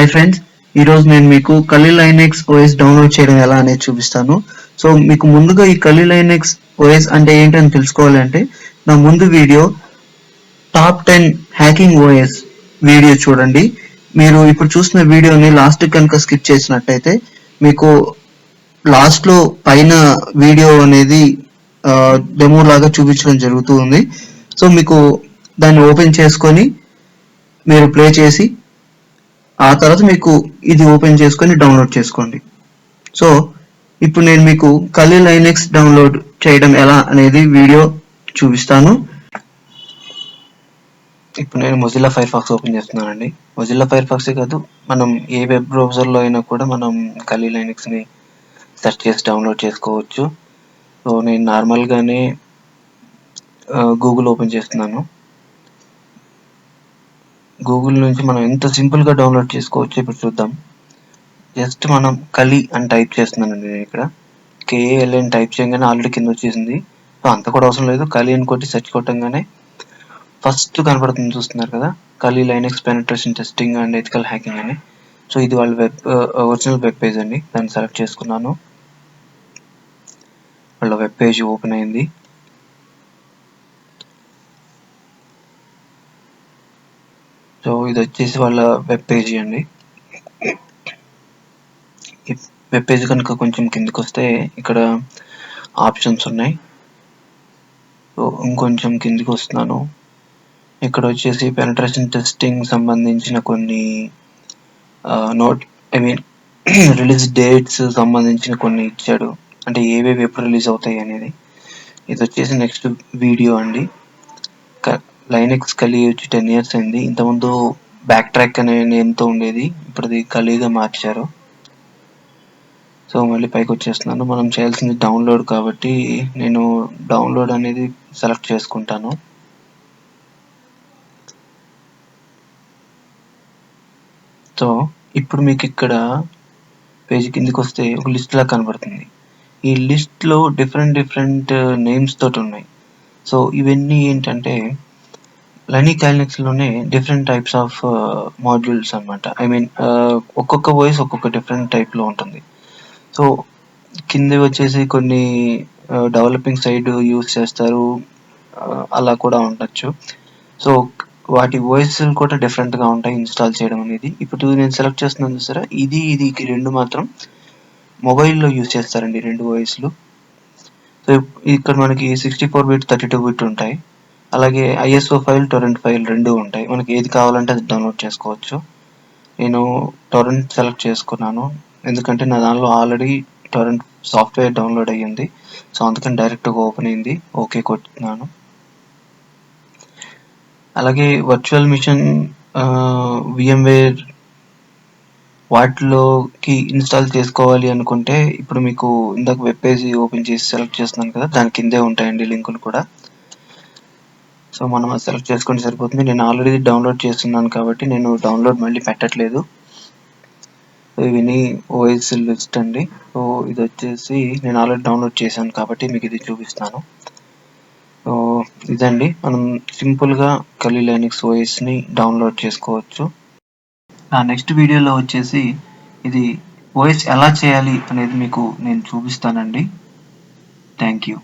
Hi friends ఈరోజు నేను మీకు కలీ లైనెక్స్ ఓఎస్ డౌన్లోడ్ చేయడం ఎలా అనేది చూపిస్తాను. సో మీకు ముందుగా ఈ కలీ లైనెక్స్ ఓఎస్ అంటే ఏంటని తెలుసుకోవాలంటే నా ముందు video top ten hacking OS video చూడండి. మీరు ఇప్పుడు చూసిన వీడియోని లాస్ట్ కనుక స్కిప్ చేసినట్టయితే మీకు లాస్ట్లో పైన వీడియో అనేది డెమో లాగా చూపించడం జరుగుతూ ఉంది. సో మీకు దాన్ని ఓపెన్ చేసుకొని మీరు ప్లే చేసి ఆ తర్వాత మీకు ఇది ఓపెన్ చేసుకొని డౌన్లోడ్ చేసుకోండి. సో ఇప్పుడు నేను మీకు కలి లైనెక్స్ డౌన్లోడ్ చేయడం ఎలా అనేది వీడియో చూపిస్తాను. ఇప్పుడు నేను మొజిల్లా ఫైర్ ఫాక్స్ ఓపెన్ చేస్తున్నానండి. మొజిల్లా ఫైర్ ఫాక్సే కాదు మనం ఏ వెబ్ బ్రౌజర్లో అయినా కూడా మనం కలి లైనెక్స్ని సెర్చ్ చేసి డౌన్లోడ్ చేసుకోవచ్చు. సో నేను నార్మల్గానే గూగుల్ ఓపెన్ చేస్తున్నాను. గూగుల్ నుంచి మనం ఎంత సింపుల్గా డౌన్లోడ్ చేసుకోవచ్చు ఇప్పుడు చూద్దాం. జస్ట్ మనం కలి అని టైప్ చేస్తున్నానండి నేను ఇక్కడ. కేఏఎల్ఎన్ టైప్ చేయగానే ఆల్రెడీ కింద వచ్చేసింది. సో అంత కూడా అవసరం లేదు. కలి అని కొట్టి సెర్చ్ కొట్టంగానే ఫస్ట్ కనపడుతుంది చూస్తున్నారు కదా. Kali Linux penetration testing and ethical hacking అని. సో ఇది వాళ్ళ వెబ్ ఒరిజినల్ వెబ్ పేజ్ అండి. దాన్ని సెలెక్ట్ చేసుకున్నాను. వాళ్ళ వెబ్ పేజ్ ఓపెన్ అయింది. సో ఇది వచ్చేసి వాళ్ళ వెబ్ పేజీ అండి. వెబ్ పేజ్ కనుక కొంచెం కిందకి వస్తే ఇక్కడ ఆప్షన్స్ ఉన్నాయి. సో ఇంకొంచెం కిందికి వస్తున్నాను ఇక్కడ వచ్చేసి పెనట్రేషన్ టెస్టింగ్ సంబంధించిన కొన్ని note I mean release dates సంబంధించిన కొన్ని ఇచ్చాడు. అంటే ఏవేవి ఎప్పుడు రిలీజ్ అవుతాయి అనేది. ఇది వచ్చేసి నెక్స్ట్ వీడియో అండి. లైన్ ఎక్స్ కలిగి వచ్చి టెన్ ఇయర్స్ అయింది. ఇంతకుముందు బ్యాక్ ట్రాక్ అనే నేమ్తో ఉండేది. ఇప్పుడు అది మార్చారు. సో మళ్ళీ పైకి వచ్చేస్తున్నాను. మనం చేయాల్సింది డౌన్లోడ్ కాబట్టి నేను డౌన్లోడ్ అనేది సెలెక్ట్ చేసుకుంటాను. సో ఇప్పుడు మీకు ఇక్కడ పేజ్ కిందికి వస్తే ఒక లిస్ట్ లా కనబడుతుంది. ఈ లిస్ట్లో డిఫరెంట్ డిఫరెంట్ నేమ్స్ తోటి ఉన్నాయి. సో ఇవన్నీ ఏంటంటే లనీ లోనే డిఫరెంట్ టైప్స్ ఆఫ్ మాడ్యూల్స్ అనమాట ఐ మీన్ ఒక్కొక్క వాయిస్ ఒక్కొక్క డిఫరెంట్ టైప్లో ఉంటుంది. సో కింద వచ్చేసి కొన్ని డెవలపింగ్ సైడ్ యూస్ చేస్తారు. Uh, అలా కూడా ఉండొచ్చు. సో వాటి వాయిస్ కూడా డిఫరెంట్గా ఉంటాయి ఇన్స్టాల్ చేయడం అనేది. ఇప్పుడు నేను సెలెక్ట్ చేస్తున్నాను సరే ఇది ఇది రెండు మాత్రం మొబైల్లో యూస్ చేస్తారండి రెండు వాయిస్లు సో ఇక్కడ మనకి sixty four bit thirty two bit ఉంటాయి. అలాగే ఐఎస్ఓ ఫైల్ టొరెంట్ ఫైల్ రెండు ఉంటాయి. మనకి ఏది కావాలంటే అది డౌన్లోడ్ చేసుకోవచ్చు. నేను టొరెంట్ సెలెక్ట్ చేసుకున్నాను. ఎందుకంటే నా దానిలో ఆల్రెడీ టొరెంట్ సాఫ్ట్వేర్ డౌన్లోడ్ అయ్యింది. సో అందుకని డైరెక్ట్గా ఓపెన్ అయింది. ఓకే కొట్టున్నాను అలాగే వర్చువల్ మిషన్ విఎంవేర్ వాటిలోకి ఇన్స్టాల్ చేసుకోవాలి అనుకుంటే ఇప్పుడు మీకు ఇందాక వెబ్ పేజ్ ఓపెన్ చేసి సెలెక్ట్ చేస్తున్నాను కదా దాని కిందే ఉంటాయండి లింకులు కూడా. సో మనం అది సెలెక్ట్ చేసుకుంటే సరిపోతుంది. నేను ఆల్రెడీ డౌన్లోడ్ చేస్తున్నాను కాబట్టి నేను డౌన్లోడ్ మళ్ళీ పెట్టట్లేదు. ఇవన్నీ ఓఎస్ లిస్ట్ అండి. సో ఇది వచ్చేసి నేను ఆల్రెడీ డౌన్లోడ్ చేశాను కాబట్టి మీకు ఇది చూపిస్తాను. సో ఇదండి. మనం సింపుల్గా కలీ లైనిక్స్ ఓఎస్ని డౌన్లోడ్ చేసుకోవచ్చు. నా నెక్స్ట్ వీడియోలో వచ్చేసి ఇది ఓఎస్ ఎలా చేయాలి అనేది మీకు నేను చూపిస్తానండి. Thank you.